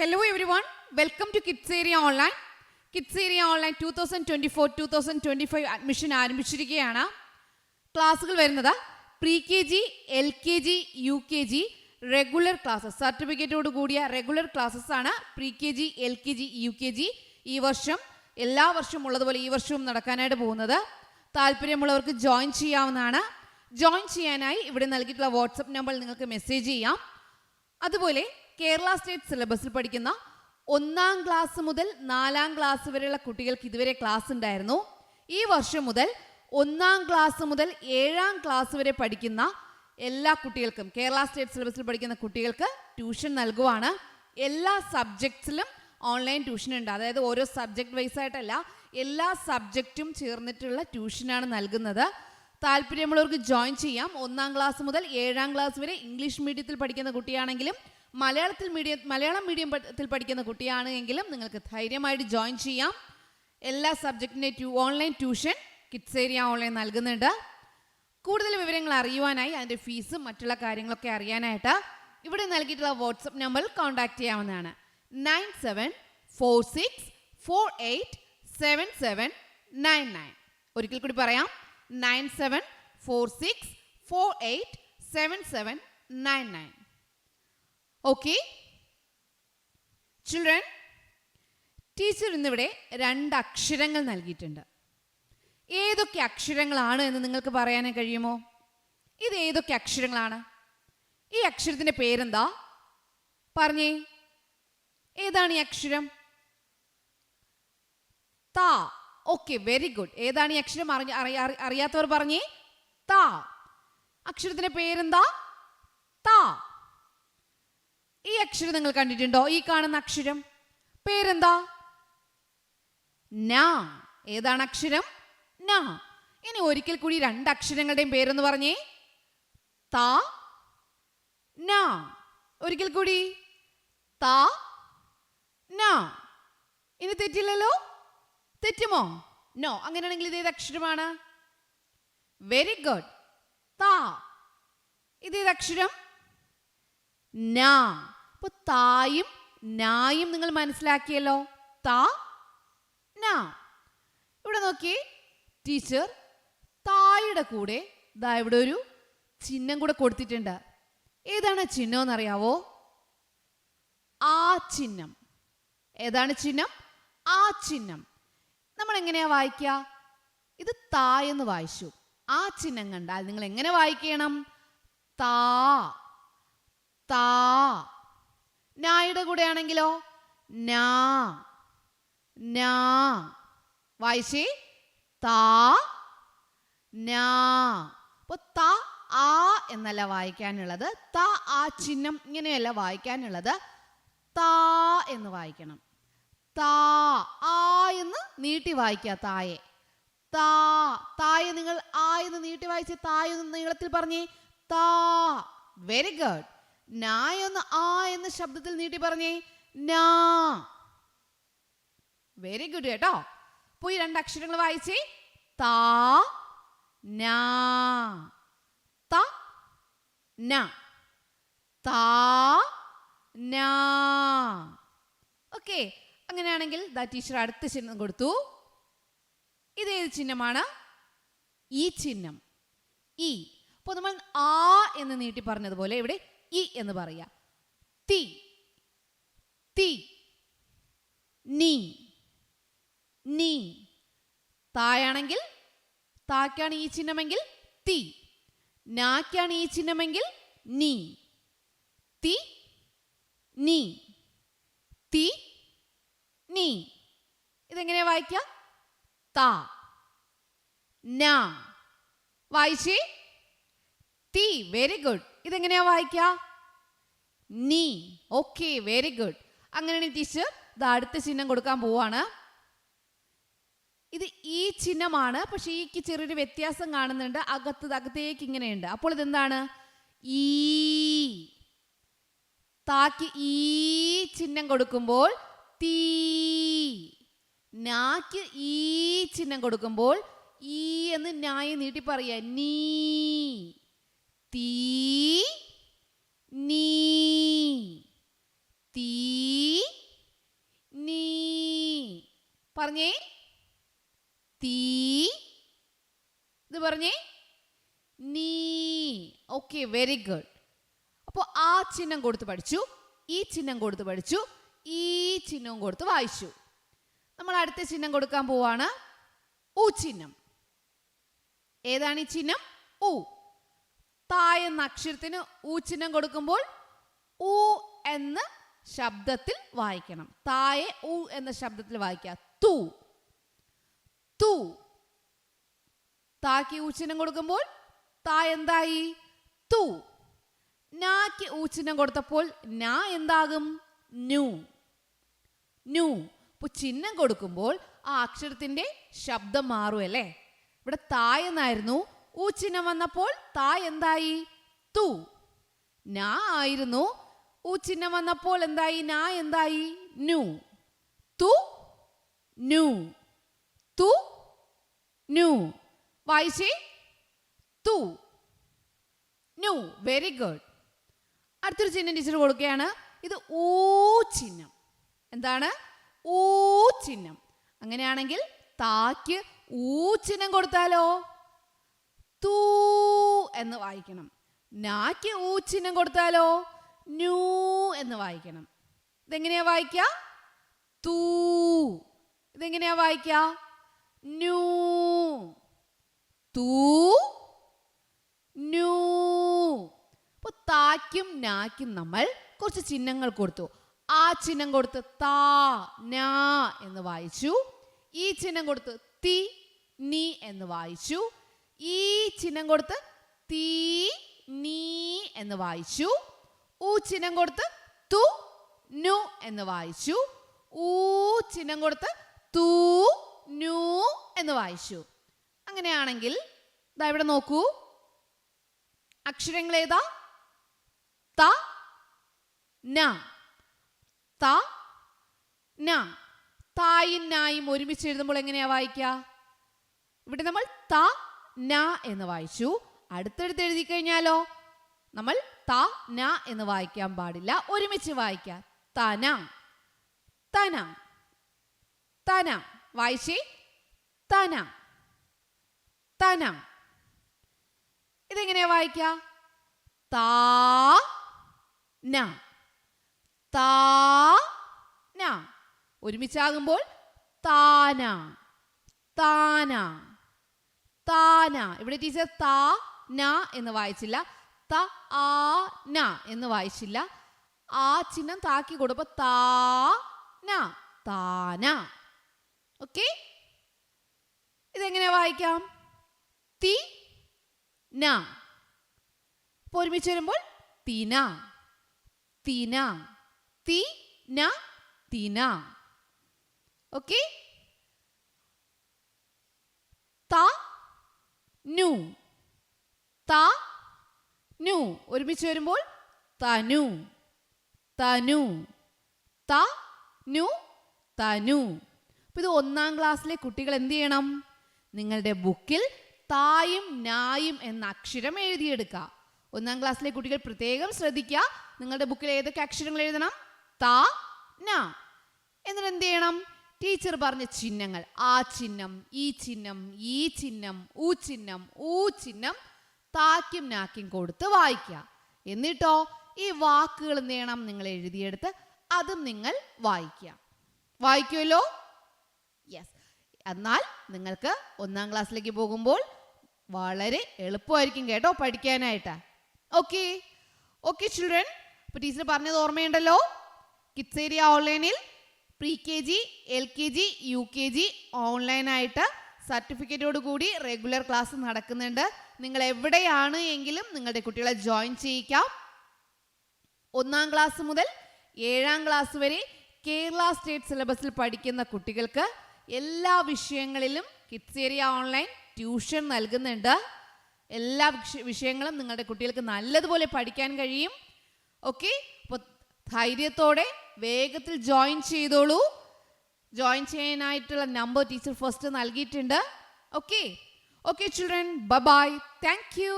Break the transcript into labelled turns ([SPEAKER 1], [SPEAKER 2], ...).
[SPEAKER 1] Hello everyone, welcome to Kids Area Online. Kids Area Online 2024-2025 admission ആരംഭിച്ചിരിക്കുകയാണ്. ക്ലാസ്സുകൾ വരുന്നത് pre K G L K G U K G regular classes സർട്ടിഫിക്കറ്റോട് കൂടിയ regular classes ആണ് pre K G L K G U K G ഈ വർഷം. എല്ലാ വർഷവും ഉള്ളതുപോലെ ഈ വർഷവും നടക്കാനായിട്ട് പോകുന്നത്. താല്പര്യമുള്ളവർക്ക് ജോയിൻ ചെയ്യാവുന്നതാണ്. ജോയിൻ ചെയ്യാനായി ഇവിടെ നൽകിയിട്ടുള്ള വാട്സപ്പ് നമ്പറിൽ നിങ്ങൾക്ക് മെസ്സേജ് ചെയ്യാം. അതുപോലെ കേരള സ്റ്റേറ്റ് സിലബസിൽ പഠിക്കുന്ന ഒന്നാം ക്ലാസ് മുതൽ നാലാം ക്ലാസ് വരെയുള്ള കുട്ടികൾക്ക് ഇതുവരെ ക്ലാസ് ഉണ്ടായിരുന്നു. ഈ വർഷം മുതൽ ഒന്നാം ക്ലാസ് മുതൽ ഏഴാം ക്ലാസ് വരെ പഠിക്കുന്ന എല്ലാ കുട്ടികൾക്കും കേരള സ്റ്റേറ്റ് സിലബസിൽ പഠിക്കുന്ന കുട്ടികൾക്ക് ട്യൂഷൻ നൽകുവാണ്. എല്ലാ സബ്ജക്ട്സിലും ഓൺലൈൻ ട്യൂഷൻ ഉണ്ട്. അതായത് ഓരോ സബ്ജക്ട് വൈസ് ആയിട്ടല്ല എല്ലാ സബ്ജക്റ്റും ചേർന്നിട്ടുള്ള ട്യൂഷനാണ് നൽകുന്നത്. താല്പര്യമുള്ളവർക്ക് ജോയിൻ ചെയ്യാം. ഒന്നാം ക്ലാസ് മുതൽ ഏഴാം ക്ലാസ് വരെ ഇംഗ്ലീഷ് മീഡിയത്തിൽ പഠിക്കുന്ന കുട്ടിയാണെങ്കിലും മലയാളത്തിൽ മീഡിയം മലയാളം മീഡിയത്തിൽ പഠിക്കുന്ന കുട്ടിയാണ് എങ്കിലും നിങ്ങൾക്ക് ധൈര്യമായിട്ട് ജോയിൻ ചെയ്യാം. എല്ലാ സബ്ജക്റ്റിന്റെ ട്യൂ online tuition kids area online നൽകുന്നുണ്ട്. കൂടുതൽ വിവരങ്ങൾ അറിയുവാനായി അതിന്റെ ഫീസും മറ്റുള്ള കാര്യങ്ങളൊക്കെ അറിയാനായിട്ട് ഇവിടെ നൽകിയിട്ടുള്ള വാട്സപ്പ് നമ്പറിൽ കോൺടാക്റ്റ് ചെയ്യാവുന്നതാണ്. Nine seven four six four eight seven seven nine nine ഒരിക്കൽ കൂടി പറയാം. Nine seven four six four eight seven seven nine nine okay children teacher ഇന്നിവിടെ രണ്ട് അക്ഷരങ്ങൾ നൽകിയിട്ടുണ്ട്. ഏതൊക്കെ അക്ഷരങ്ങളാണ് എന്ന് നിങ്ങൾക്ക് പറയാനേ കഴിയുമോ? ഇത് ഏതൊക്കെ അക്ഷരങ്ങളാണ്? ഈ അക്ഷരത്തിന്റെ പേരെന്താ? പറഞ്ഞേ. ഏതാണ് ഈ അക്ഷരം? താ. ഓക്കെ വെരി ഗുഡ് ഏതാണ് ഈ അക്ഷരം? അറിഞ്ഞ അറിയാത്തവർ പറഞ്ഞേ. താ. അക്ഷരത്തിന്റെ പേരെന്താ? താ. ഈ അക്ഷരം നിങ്ങൾ കണ്ടിട്ടുണ്ടോ? ഈ കാണുന്ന അക്ഷരം? പേരെന്താ? നാ. ഏതാണ് അക്ഷരം? നാ. ഇനി ഒരിക്കൽ കൂടി രണ്ട് അക്ഷരങ്ങളുടെയും പേരെന്ന് പറഞ്ഞേ. താ നാ. ഒരിക്കൽ കൂടി. താ നാ. ഇനി തെറ്റില്ലല്ലോ? തെറ്റുമോ? നോ. അങ്ങനെയാണെങ്കിൽ ഇത് ഏത് അക്ഷരമാണ്? Very good. താ. ഇത് ഏത് അക്ഷരം? നാ. അപ്പൊ തായും നായും നിങ്ങൾ മനസ്സിലാക്കിയല്ലോ. താ നാ. ഇവിടെ നോക്കി ടീച്ചർ തായുടെ കൂടെ ദാ ഇവിടെ ഒരു ചിഹ്നം കൂടെ കൊടുത്തിട്ടുണ്ട്. ഏതാണ് ചിഹ്നം എന്നറിയാവോ? ആ ചിഹ്നം. ഏതാണ് ചിഹ്നം? ആ ചിഹ്നം. നമ്മൾ എങ്ങനെയാ വായിക്ക ഇത് താ എന്ന് വായിച്ചു. ആ ചിഹ്നം കണ്ടാൽ നിങ്ങൾ എങ്ങനെ വായിക്കണം? താ താ. നായുടെ കൂടെ ആണെങ്കിലോ നാ. നാ. വായിച്ചി? താ. നാ. അപ്പോൾ ത ആ എന്നല്ല വായിക്കാനുള്ളത്. ത ആ ചിഹ്നം ഇങ്ങനെയല്ല വായിക്കാനുള്ളത്. താ എന്ന് വായിക്കണം. താ ആ എന്ന് നീട്ടി വായിക്കുക തായെ. താ തായെ നിങ്ങൾ ആ എന്ന് നീട്ടി വായിച്ച് തായെന്ന് നീളത്തിൽ പറഞ്ഞേ. താ. വെരി ഗുഡ് നായൊന്ന് ആ എന്ന ശബ്ദത്തിൽ നീട്ടി പറഞ്ഞേ നാ. വെരി ഗുഡ് കേട്ടോ. പോയി രണ്ട് അക്ഷരങ്ങൾ വായിച്ചേ താ നാ ത ന. താ നാ. ഓക്കെ അങ്ങനെയാണെങ്കിൽ ദാ ടീച്ചർ അടുത്ത ചിഹ്നം കൊടുത്തു. ഇതേത് ചിഹ്നമാണ്? ഈ ചിഹ്നം. ഈ. അപ്പോൾ നമ്മൾ ആ എന്ന് നീട്ടി പറഞ്ഞതുപോലെ ഇവിടെ ഇ എന്ന് പറയാ. തി. തി. നീ. നീ. തായാണെങ്കിൽ താക്കാണ് ഈ ചിഹ്നമെങ്കിൽ തി. നാക്കാണ് ഈ ചിഹ്നമെങ്കിൽ നീ. തി. നീ. തി. നീ. ഇതെങ്ങനെയാ വായിക്കാം? താ. നാ. വായിച്ചേ? തി. Very good. ഇതെങ്ങനെയാ വായിക്കുക നീ ഓക്കെ വെരി ഗുഡ് അങ്ങനെയാണ് ടീച്ചർ ഇത് അടുത്ത ചിഹ്നം കൊടുക്കാൻ പോവാണ്. ഇത് ഈ ചിഹ്നമാണ് പക്ഷെ ഈക്ക് ചെറിയൊരു വ്യത്യാസം കാണുന്നുണ്ട്. അകത്ത് അകത്തേക്ക് ഇങ്ങനെയുണ്ട്. അപ്പോൾ ഇതെന്താണ്? ഈ താക്ക് ഈ ചിഹ്നം കൊടുക്കുമ്പോൾ തീ നാക്ക് ഈ ചിഹ്നം കൊടുക്കുമ്പോൾ ഈ എന്ന് ന്യായം നീട്ടി പറയാ നീ. തീ നീ തീ പറഞ്ഞേ? തീ ഇത് പറഞ്ഞേ? നീ. ഓക്കെ വെരി ഗുഡ് അപ്പോൾ ആ ചിഹ്നം കൊടുത്ത് പഠിച്ചു ഈ ചിഹ്നം കൊടുത്ത് പഠിച്ചു ഈ ചിഹ്നവും കൊടുത്ത് വായിച്ചു. നമ്മൾ അടുത്ത ചിഹ്നം കൊടുക്കാൻ പോവാണ് ഉ ചിഹ്നം. ഏതാണ് ഈ ചിഹ്നം? ഉ താ എന്ന അക്ഷരത്തിന് ഊ ചിഹ്നം കൊടുക്കുമ്പോൾ ഊ എന്ന് ശബ്ദത്തിൽ വായിക്കണം. തായെ ഊ എന്ന ശബ്ദത്തിൽ വായിക്കുക. തു. തു. താക്ക് ചിഹ്നം കൊടുക്കുമ്പോൾ തായ എന്തായി? തു. നാക്ക് ചിഹ്നം കൊടുത്തപ്പോൾ നാ എന്താകും? ന്യൂ. ന്യൂ. ഇപ്പൊ ചിഹ്നം കൊടുക്കുമ്പോൾ ആ അക്ഷരത്തിന്റെ ശബ്ദം മാറുമല്ലേ ഇവിടെ താ എന്നായിരുന്നു ഊ ചിഹ്നം വന്നപ്പോൾ താ എന്തായി? തു. നാ ആയിരുന്നു. ഊച്ചിനം വന്നപ്പോൾ എന്തായി? നാ എന്തായി? നു തു. നു തു. നു വായിച്ചേ? തു. നു വെരി ഗുഡ്. അടുത്തൊരു ചിഹ്നം ടീച്ചർ കൊടുക്കുകയാണ്. ഇത് ഊ ചിഹ്നം എന്താണ്? ഊ ചിഹ്നം അങ്ങനെയാണെങ്കിൽ താക്ക് ഊ ചിഹ്നം കൊടുത്താലോ? തൂ എന്ന് വായിക്കണം. നാക്ക് ഊ ചിഹ്നം കൊടുത്താലോ? ന്യൂ എന്ന് വായിക്കണം. ഇതെങ്ങനെയാ വായിക്ക? തൂ. ഇതെങ്ങനെയാ വായിക്ക? ന്യൂ. തൂ. ന്യൂ. അപ്പോൾ താക്കും നാക്കും നമ്മൾ കുറച്ച് ചിഹ്നങ്ങൾ കൊടുത്തു. ആ ചിഹ്നം കൊടുത്ത് താ നാ എന്ന് വായിച്ചു. ഈ ചിഹ്നം കൊടുത്ത് തി നീ എന്ന് വായിച്ചു. ഈ ചിഹ്നം കൊടുത്ത് തീ നീ എന്ന് വായിച്ചു. ഊ ചിഹ്നം കൊടുത്ത് തു നു എന്ന് വായിച്ചു. ഊ ചിഹ്നം കൊടുത്ത് തൂ നു എന്ന് വായിച്ചു. അങ്ങനെയാണെങ്കിൽ ഇതാ ഇവിടെ നോക്കൂ. അക്ഷരങ്ങൾ ഏതാ? ത ന. ത ന. തായും നായും ഒരുമിച്ച് എഴുതുമ്പോൾ എങ്ങനെയാ വായിക്കുക? ഇവിടെ നമ്മൾ ത ന എന്ന് വായിച്ചു. അടുത്തടുത്ത് എഴുതി കഴിഞ്ഞാലോ? നമ്മൾ ത ന എന്ന് വായിക്കാൻ പാടില്ല. ഒരുമിച്ച് വായിക്കാം. തന. തന. തന. വായിച്ചി? തന. തന. ഇതെങ്ങനെയാ വായിക്ക? താ ന. താ ന. ഒരുമിച്ചാകുമ്പോൾ താന. താന. താന. ഇവിടെ ടീച്ചർ താ ന എന്ന് വായിച്ചില്ല. ത ആ ന എന്ന് വായിച്ചില്ല. ആ ചിഹ്നം താക്കി കൊടുപ്പോ താ ന താന. ഓക്കെ ഇതെങ്ങനെ വായിക്കാം? തി ന. അപ്പോൾ ഒരുമിച്ച് വരുമ്പോൾ തിന. തിന. തി ന തിന. ഓക്കെ ത നു ത നു ഒരുമിച്ച് വരുമ്പോൾ തനു. തനു. ത നു തനു. അപ്പോൾ ഇത് ഒന്നാം ക്ലാസ്സിലെ കുട്ടികൾ എന്ത് ചെയ്യണം? നിങ്ങളുടെ ബുക്കിൽ തായും നായും എന്ന അക്ഷരം എഴുതിയെടുക്കുക. ഒന്നാം ക്ലാസ്സിലെ കുട്ടികൾ പ്രത്യേകം ശ്രദ്ധിക്കുക. നിങ്ങളുടെ ബുക്കിൽ ഏതൊക്കെ അക്ഷരങ്ങൾ എഴുതണം? ത ന. എന്നിട്ട് എന്ത് ചെയ്യണം? ടീച്ചർ പറഞ്ഞ ചിഹ്നങ്ങൾ ആ ചിഹ്നം ഈ ചിഹ്നം ഈ ചിഹ്നം ഊ ചിഹ്നം ഊ ചിഹ്നം താക്കും നാക്കും കൊടുത്ത് വായിക്കുക. എന്നിട്ടോ ഈ വാക്കുകൾ എന്ത് ചെയ്യണം നിങ്ങൾ എഴുതിയെടുത്ത് അതും നിങ്ങൾ വായിക്കുക. വായിക്കുമല്ലോ യെസ് എന്നാൽ നിങ്ങൾക്ക് ഒന്നാം ക്ലാസ്സിലേക്ക് പോകുമ്പോൾ വളരെ എളുപ്പമായിരിക്കും കേട്ടോ പഠിക്കാനായിട്ട്. ഓക്കെ ഓക്കെ ചിൽഡ്രൻ അപ്പോൾ ടീച്ചർ പറഞ്ഞത് ഓർമ്മയുണ്ടല്ലോ? കിഡ്സ് ഏരിയ ഓൺലൈനിൽ pre K G L K G U K G ഓൺലൈനായിട്ട് സർട്ടിഫിക്കറ്റോട് കൂടി റെഗുലർ ക്ലാസ് നടക്കുന്നുണ്ട്. നിങ്ങൾ എവിടെയാണ് എങ്കിലും നിങ്ങളുടെ കുട്ടികളെ ജോയിൻ ചെയ്യിക്കാം. ഒന്നാം ക്ലാസ് മുതൽ ഏഴാം ക്ലാസ് വരെ കേരള സ്റ്റേറ്റ് സിലബസിൽ പഠിക്കുന്ന കുട്ടികൾക്ക് എല്ലാ വിഷയങ്ങളിലും കിഡ്സ് ഏരിയ ഓൺലൈൻ ട്യൂഷൻ നൽകുന്നുണ്ട്. എല്ലാ വിഷയങ്ങളും നിങ്ങളുടെ കുട്ടികൾക്ക് നല്ലതുപോലെ പഠിക്കാൻ കഴിയും. ഓക്കെ? ധൈര്യത്തോടെ വേഗത്തിൽ ജോയിൻ ചെയ്തോളൂ. ജോയിൻ ചെയ്യാനായിട്ടുള്ള നമ്പർ ടീച്ചർ ഫസ്റ്റ് നൽകിയിട്ടുണ്ട്. Okay okay children bye thank you